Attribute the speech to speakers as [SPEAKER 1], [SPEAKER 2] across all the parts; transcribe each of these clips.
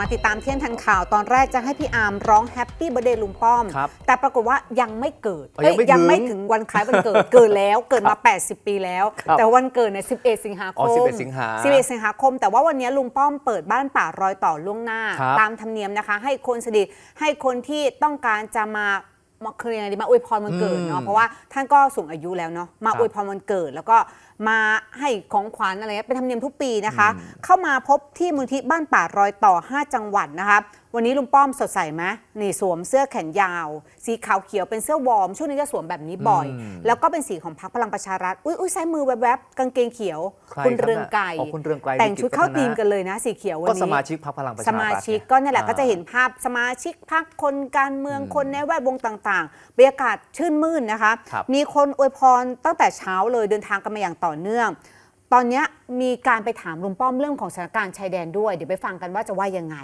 [SPEAKER 1] มาติดตามเที่ยงทันข่าว ตอนแรกจะให้พี่อาร์มร้องแฮปปี้เบ t ร์ a เดย์ลุงป้อม
[SPEAKER 2] ครับ
[SPEAKER 1] แต่ปรากฏว่ายังไม่เกิด
[SPEAKER 2] อ๋อยังไม่
[SPEAKER 1] เอ้ยยังไม่
[SPEAKER 2] ถึง
[SPEAKER 1] ถึงวันคล้ายวันเกิด เกิดแล้วเกิดมา 80 ปีแล้ว
[SPEAKER 2] ครับ
[SPEAKER 1] แต่วันเกิดเนี่ย11 สิงหาค
[SPEAKER 2] อ๋
[SPEAKER 1] ม
[SPEAKER 2] อ11สิงหา
[SPEAKER 1] 11สิงหาคม แต่ว่าวันนี้ลุงป้อมเปิดบ้านป่ารอยต่อล่วงหน้า
[SPEAKER 2] ครับ
[SPEAKER 1] ตามธรรมเนียมนะคะ ให้คนสนิทให้คนที่ต้องการจะมามาคือยังไงดีมาอวยพรวันเกิดเนาะเพราะว่าท่านก็สูงอายุแล้วเนาะมา
[SPEAKER 2] ครับ
[SPEAKER 1] อวยพรวันเกิดแล้วก็ มาให้ของขวัญอะไรเงี้ยเป็นธรรมเนียมทุกปีนะคะ เข้ามาพบที่มูลที่บ้านป่ารอยต่อ 5 จังหวัดนะคะ วันนี้ลุงป้อมสดใสไหมนี่สวมเสื้อแขนยาว สีขาวเขียวเป็นเสื้อวอร์มช่วงนี้จะสวมแบบนี้บ่อย
[SPEAKER 2] อืม
[SPEAKER 1] แล้วก็เป็นสีของพรรคพลังประชารัฐอุ้ยอุ้ยซ้ายมือแวบๆกางเกงเขียว
[SPEAKER 2] ใคร
[SPEAKER 1] คุณ
[SPEAKER 2] ครับ
[SPEAKER 1] เรืองไกร
[SPEAKER 2] อ๋อคุณเรืองไกร
[SPEAKER 1] แต่งชุดเข้า
[SPEAKER 2] ลิขิตวัฒนะ
[SPEAKER 1] ธีมกันเลยนะ สีเขียววัน
[SPEAKER 2] ก็
[SPEAKER 1] นี้
[SPEAKER 2] สมาชิกพรรคพลังประชา
[SPEAKER 1] ส
[SPEAKER 2] รัฐ
[SPEAKER 1] มาชิก
[SPEAKER 2] ไง
[SPEAKER 1] ก็นี่แหละ
[SPEAKER 2] อ่า
[SPEAKER 1] ก็จะเห็นภาพสมาชิกพรรคคนการเมืองคนในแวดวงต่างๆบรรยากาศชื่นมื่นนะคะ
[SPEAKER 2] ครับ
[SPEAKER 1] มีคนอวยพรตั้งแต่เช้าเลยเดินทางกันมาอย่างต่อเนื่อง ตอนเนี้ยมีการไปถามลุงป้อมเรื่องของสถานการณ์ชายแดนด้วย เดี๋ยวไปฟังกันว่าจะว่ายังไง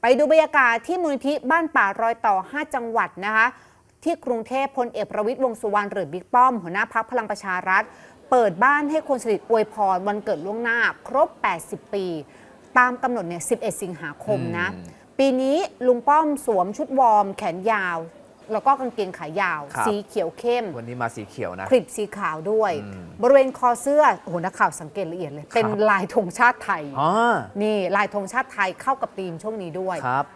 [SPEAKER 1] ไปดูบรรยากาศที่มูลนิธิบ้านป่ารอยต่อ 5 จังหวัดนะคะที่กรุงเทพพลเอกประวิตยวงษ์สุวรรณหรือบิ๊กป้อม หัวหน้าพักพลังประชารัฐ เปิดบ้านให้คนสนิทอวยพรวันเกิดล่วงหน้า ครบ 80 ปี ตามกำหนดเนี่ย 11 สิงหาคมนะ
[SPEAKER 2] อืม
[SPEAKER 1] ปีนี้ลุงป้อมสวมชุดวอร์มแขนยาว แล้วก็กางเกงขายาว
[SPEAKER 2] ครับ
[SPEAKER 1] สีเขียวเข้ม
[SPEAKER 2] วันนี้มาสีเขียวนะ
[SPEAKER 1] คลิปสีขาวด้วย
[SPEAKER 2] อืม
[SPEAKER 1] บริเวณคอเสื้อโอ้โหนักข่าวสังเกตละเอียดเลย เป็นลายธงชาติไทย
[SPEAKER 2] อ๋อ
[SPEAKER 1] นี่ลายธงชาติไทยเข้ากับธีมช่วงนี้ด้วย
[SPEAKER 2] ครับ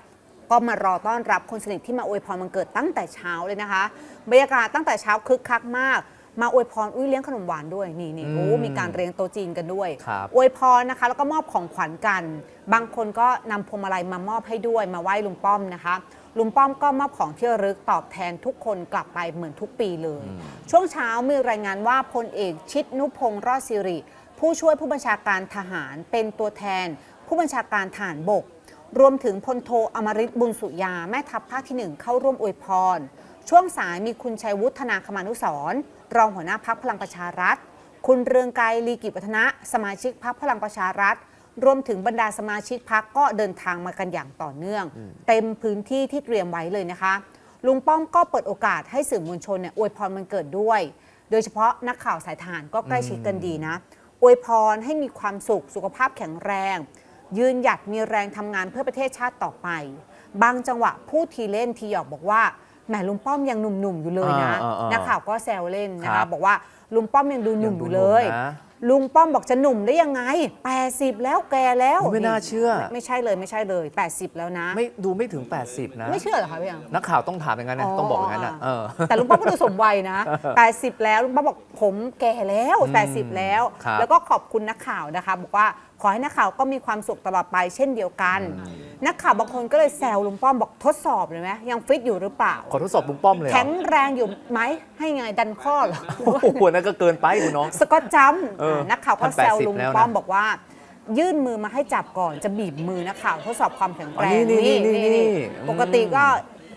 [SPEAKER 1] ก็มารอต้อนรับคนสนิทที่มาอวยพรวันเกิดตั้งแต่เช้าเลยนะคะ บรรยากาศตั้งแต่เช้าคึกคักมาก มาอวยพรอุ้ยเลี้ยงขนมหวานด้วยนี่นี่โอ้
[SPEAKER 2] อืม
[SPEAKER 1] มีการเรียงโต๊ะจีนกันด้วย
[SPEAKER 2] ครับ
[SPEAKER 1] อวยพรนะคะ แล้วก็มอบของขวัญกัน บางคนก็นำพวงมาลัยมามอบให้ด้วยมาไหว้ลุงป้อมนะคะ ลุงป้อมก็มอบของที่ระลึกตอบแทนทุกคนกลับไปเหมือนทุกปีเลยช่วงเช้ามีรายงานว่าพลเอกชิดนุพงศ์รอดสิริ ผู้ช่วยผู้บัญชาการทหารเป็นตัวแทน ผู้บัญชาการทหารบก รวมถึงพลโทอมริตบุญสุยา แม่ทัพภาคที่หนึ่งเข้าร่วมอวยพร ช่วงสายมีคุณชัยวุฒนาคมานุสรณ์ รองหัวหน้าพักพลังประชารัฐ คุณเรืองไกรลีกิจวัฒนะ สมาชิกพักพลังประชารัฐ รวมถึงบรรดาสมาชิกพักก็เดินทางมากันอย่างต่อเนื่อง เต็มพื้นที่ที่เตรียมไว้เลยนะคะ ลุงป้อมก็เปิดโอกาสให้สื่อมวลชนเนี่ยอวยพรมันเกิดด้วย โดยเฉพาะนักข่าวสายทหารก็ใกล้ชิดกันดีนะ อวยพรให้มีความสุขสุขภาพแข็งแรง ยืนหยัดมีแรงทำงานเพื่อประเทศชาติต่อไป บางจังหวะพูดทีเล่นทีหยอกบอกว่า แหมลุงป้อมยังหนุ่มๆอยู่เลยนะ
[SPEAKER 2] อ่าอ่าอ่า
[SPEAKER 1] นักข่าวก็แซวเล่นนะ
[SPEAKER 2] ครั
[SPEAKER 1] คะ
[SPEAKER 2] บ
[SPEAKER 1] บอกว่าลุงป้อมยังดูหนุ่มอยู่เลย
[SPEAKER 2] งดูหนุ่มนะ
[SPEAKER 1] ลุงป้อมบอกจะหนุ่มได้ยังไง 80 แล้วแกแล้ว
[SPEAKER 2] ไม่น่าเชื่อ
[SPEAKER 1] ไม่ไม่ใช่เลยไม่ใช่เลย 80 แล้วนะ
[SPEAKER 2] ไม่ดูไม่ถึง 80 นะ
[SPEAKER 1] ไม่เชื่อเหรอคะพี่ยัง
[SPEAKER 2] นักข่าวต้องถามอย่างนั้นนะ
[SPEAKER 1] อ๋อ
[SPEAKER 2] ต้องบอกอย่างนั้นนะเออ
[SPEAKER 1] แต่ลุงป้อมก็ดูสมวัยนะ 80 แล้วลุงป้อมบอกผมแก่แล้ว
[SPEAKER 2] อืม
[SPEAKER 1] 80 แล้ว
[SPEAKER 2] ครับ
[SPEAKER 1] แล้วก็ขอบคุณนักข่าวนะคะ บอกว่าขอให้นักข่าวก็มีความสุขตลอดไปเช่นเดียวกัน นักข่าวบางคนก็เลยแซวลุงป้อมบอกทดสอบเลยไหมยังฟิตอยู่หรือเปล่า
[SPEAKER 2] ขอทดสอบลุงป้อมเลยเหรอ
[SPEAKER 1] แข็งแรงอยู่ไหมให้ไงดันข้อเหรอ
[SPEAKER 2] โอ้โหนั่นก็เกินไปคุณน้อง
[SPEAKER 1] สกอตจัมป์
[SPEAKER 2] เออ
[SPEAKER 1] นักข่าวก็แซว
[SPEAKER 2] 180
[SPEAKER 1] ลุง
[SPEAKER 2] แล้วนะ
[SPEAKER 1] ป้อมบอกว่า ยื่นมือมาให้จับก่อนจะบีบมือนักข่าวทดสอบความแข็งแรง
[SPEAKER 2] อ๋อนี่นี่นี่นี่
[SPEAKER 1] ปกติก็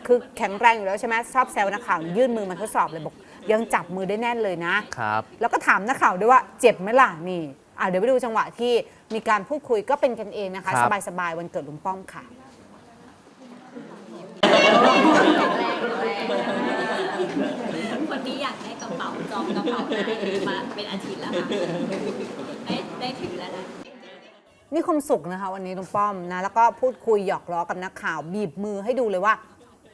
[SPEAKER 1] คือแข็งแรงอยู่แล้วใช่ไหมชอบแซวนักข่าวยื่นมือมาทดสอบเลยบอกยังจับมือได้แน่นเลยนะ
[SPEAKER 2] ครับ
[SPEAKER 1] แล้วก็ถามนักข่าวด้วยว่าเจ็บไหมล่ะนี่ อะเดี๋ยวไปดูจังหวะที่มีการพูดคุยก็เป็นกันเองนะคะ
[SPEAKER 2] ครับ
[SPEAKER 1] สบายๆวันเกิดลุงป้อมค่ะ
[SPEAKER 3] คนนี้อยากได้กระเป๋าจองกระเป๋าได้มาเป็นอาทิตย์แล้วค่ะ ได้ได้ถือแล้วนะ
[SPEAKER 1] มีความสุขนะคะวันนี้ลุงป้อมนะแล้วก็พูดคุยหยอกล้อกับนักข่าว บีบมือให้ดูเลยว่า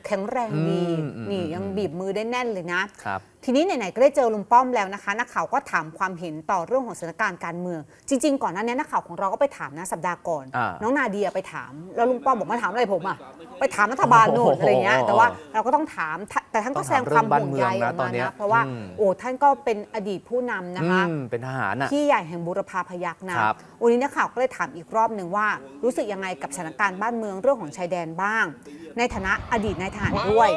[SPEAKER 1] แข็งแรงดี
[SPEAKER 2] อืมอืม
[SPEAKER 1] นี่ยังบีบมือได้แน่นเลยนะ
[SPEAKER 2] ครับ
[SPEAKER 1] ทีนี้ไหนๆก็ได้เจอลุงป้อมแล้วนะคะนักข่าวก็ถามความเห็นต่อเรื่องของสถานการณ์การเมือง จริง ๆ ก่อนหน้านี้นักข่าวของเราก็ไปถามนะสัปดาห์ก่อน
[SPEAKER 2] อ่า
[SPEAKER 1] น้องนาเดียไปถาม แล้วลุงป้อมบอกมาถามอะไรผมอะไปถามรัฐบาลโน่น
[SPEAKER 2] โอ้โห
[SPEAKER 1] อะไรเงี้ยแต่ว่าเราก็ต้องถามถ้าแต่ท่านก็แสดงความห่วงใยออก
[SPEAKER 2] ตอ
[SPEAKER 1] มาน
[SPEAKER 2] เนี้ย
[SPEAKER 1] นะเพราะว่า
[SPEAKER 2] อืม
[SPEAKER 1] โอ้ท่านก็เป็นอดีตผู้นำนะคะ
[SPEAKER 2] อืมเป็นทหารน่ะ
[SPEAKER 1] พี่ใหญ่แห่งบุรพาพยักนะครับ วันนี้นักข่าวก็เลยถามอีกรอบหนึ่งว่า รู้สึกยังไงกับสถานการณ์บ้านเมืองเรื่องของชายแดนบ้าง ในฐานะอดีตนายทหารด้วย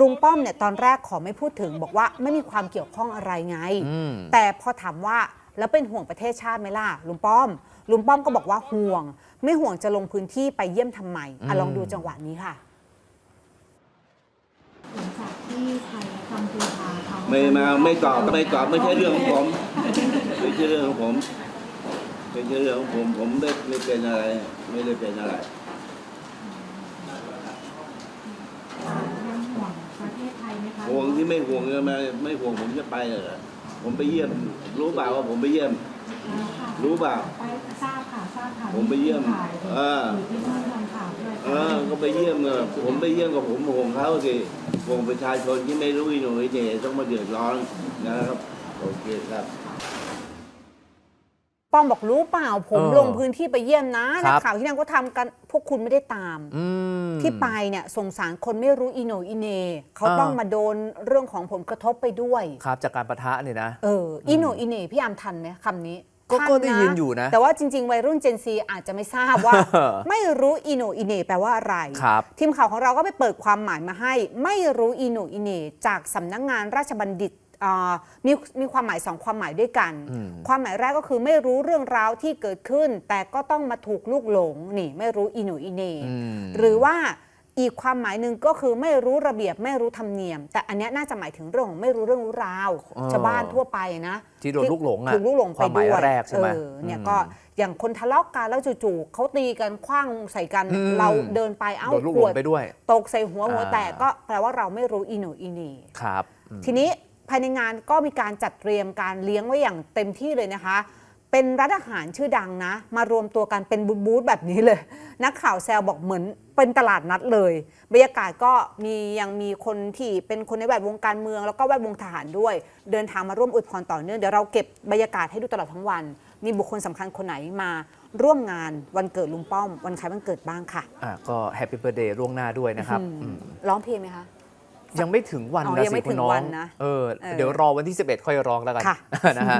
[SPEAKER 1] ลุงป้อมเนี่ยตอนแรกขอไม่พูดถึง บอกว่าไม่มีความเกี่ยวข้องอะไรไง
[SPEAKER 2] อืม
[SPEAKER 1] แต่พอถามว่าแล้วเป็นห่วงประเทศชาติไหมล่ะลุงป้อม ลุงป้อมก็บอกว่าห่วง ไม่ห่วงจะลงพื้นที่ไปเยี่ยมทำไมอะลองดูจังหวะนี้ค่ะ
[SPEAKER 4] หลังจากที่ไทยกัมพูชาเขา
[SPEAKER 5] ไม่มาไม่ตอบไม่ตอบไม่ใช่เรื่องของผมไม่ใช่เรื่องของผมไม่ใช่เรื่องของผมผมไม่ไม่เป็นอะไร ไม่ได้เป็นอะไร
[SPEAKER 4] ยังห่วงประเทศไทยไหมคะ
[SPEAKER 5] ห่วงที่ไม่ห่วงก็มาไม่ห่วงผมจะไปเหรอผมไปเยี่ยม รู้เปล่าว่าผมไปเยี่ยม
[SPEAKER 4] แล้วค่ะ
[SPEAKER 5] รู้เปล่า
[SPEAKER 4] ไปทราบค่ะทราบค่ะ
[SPEAKER 5] ผมไปเยี่ยม
[SPEAKER 4] ถ่าย
[SPEAKER 5] เออ
[SPEAKER 4] อยู่ที่นู่นทำข่าวด้วย
[SPEAKER 5] ก็ไปเยี่ยมเออผมไปเยี่ยมกับผมห่วงเขาสิห่วงประชาชนที่ไม่รู้อีโหน่อยเหน่ต้องมาเดือดร้อนนะครับโอเคครับ
[SPEAKER 1] ป้อมบอกรู้เปล่า ผม
[SPEAKER 2] เออ
[SPEAKER 1] ลงพื้นที่ไปเยี่ยมนะ
[SPEAKER 2] ครั
[SPEAKER 1] นัก
[SPEAKER 2] บ
[SPEAKER 1] ข่าวที่นั่นก็ทำกันพวกคุณไม่ได้ตาม
[SPEAKER 2] อืม
[SPEAKER 1] ที่ไปเนี่ยสงสารคนไม่รู้อีโหนอีเหนเขา
[SPEAKER 2] อ่า
[SPEAKER 1] ต้องมาโดนเรื่องของผลกระทบไปด้วย
[SPEAKER 2] ครับจากการประทะเนี่ยนะ
[SPEAKER 1] เอออีโหนอีเหนพี่อามทันไหมคำนี้
[SPEAKER 2] ก็
[SPEAKER 1] ทั
[SPEAKER 2] ก็ได้ยินอยู่นะ
[SPEAKER 1] แต่ว่าจริง ๆ วัยรุ่นเจนซีอาจจะไม่ทราบว่าไม่รู้อีโหนอีเหนแปลว่าอะไร
[SPEAKER 2] ครับ
[SPEAKER 1] ทีมข่าวของเราก็ไปเปิดความหมายมาให้ ไม่รู้อีโหนอีเหนจากสำนักงานราชบัณฑิต อ่ามีมีความหมายสองความหมายด้วยกัน
[SPEAKER 2] อืม
[SPEAKER 1] ความหมายแรกก็คือไม่รู้เรื่องราวที่เกิดขึ้น แต่ก็ต้องมาถูกลูกหลงนี่ไม่รู้อีโหนอีเหน
[SPEAKER 2] อืม
[SPEAKER 1] หรือว่าอีกความหมายหนึ่งก็คือไม่รู้ระเบียบไม่รู้ธรรมเนียม แต่อันเนี้ยน่าจะหมายถึงเรื่องของไม่รู้เรื่องรู้ราว
[SPEAKER 2] อ๋อ
[SPEAKER 1] ชาวบ้านทั่วไปนะ
[SPEAKER 2] ที่โดนลูกหลงอะ
[SPEAKER 1] ถูกลูกหลง
[SPEAKER 2] ค
[SPEAKER 1] ไป
[SPEAKER 2] วามหมาย
[SPEAKER 1] ด้วย
[SPEAKER 2] แรกใช่ไหม
[SPEAKER 1] เออเนี่ย
[SPEAKER 2] อืม
[SPEAKER 1] ก็อย่างคนทะเลาะกันแล้วจู่ๆเขาตีกันคว้างใส่กัน
[SPEAKER 2] อืม
[SPEAKER 1] เราเดินไปเอ้า
[SPEAKER 2] โดนลูก
[SPEAKER 1] ข
[SPEAKER 2] หล
[SPEAKER 1] ว
[SPEAKER 2] ง
[SPEAKER 1] ด
[SPEAKER 2] ไปด้วย
[SPEAKER 1] ตกใส่หัวหัว
[SPEAKER 2] อ่า
[SPEAKER 1] แตกก็แปลว่าเราไม่รู้อีโหนอีเหนี
[SPEAKER 2] ครับอืม
[SPEAKER 1] ทีนี้ ภายในงานก็มีการจัดเตรียมการเลี้ยงไว้อย่างเต็มที่เลยนะคะ เป็นร้านอาหารชื่อดังนะ มารวมตัวกันเป็นบูธๆแบบนี้เลย นักข่าวแซวบอกเหมือนเป็นตลาดนัดเลย บรรยากาศก็มียังมีคนที่เป็นคนในแวดวงการเมือง แล้วก็แวดวงทหารด้วย เดินทางมาร่วมอวยพรต่อเนื่องเดี๋ยวเราเก็บบรรยากาศให้ดูตลอดทั้งวัน มีบุคคลสำคัญคนไหนมาร่วมงานวันเกิดลุงป้อม วันคล้ายวันเกิดบ้างค่ะ
[SPEAKER 2] อะก็แฮปปี้เบ t ร์ a เดย์ล่วงหน้าด้วยนะครับ
[SPEAKER 1] อืม
[SPEAKER 2] อืม
[SPEAKER 1] ร้องเพลงไหมคะ
[SPEAKER 2] ยังไม่ถึงวัน
[SPEAKER 1] อ๋อ
[SPEAKER 2] นะ
[SPEAKER 1] ยัง
[SPEAKER 2] สิ
[SPEAKER 1] ไม่
[SPEAKER 2] คุ
[SPEAKER 1] ถึ
[SPEAKER 2] ณ
[SPEAKER 1] ง
[SPEAKER 2] น้อ
[SPEAKER 1] วั
[SPEAKER 2] ง
[SPEAKER 1] นนะ
[SPEAKER 2] เออ
[SPEAKER 1] เออ
[SPEAKER 2] เดี๋ยวรอวันที่ 11 ค่อยร้องแล้วกัน
[SPEAKER 1] ค่ะ
[SPEAKER 2] นะฮะ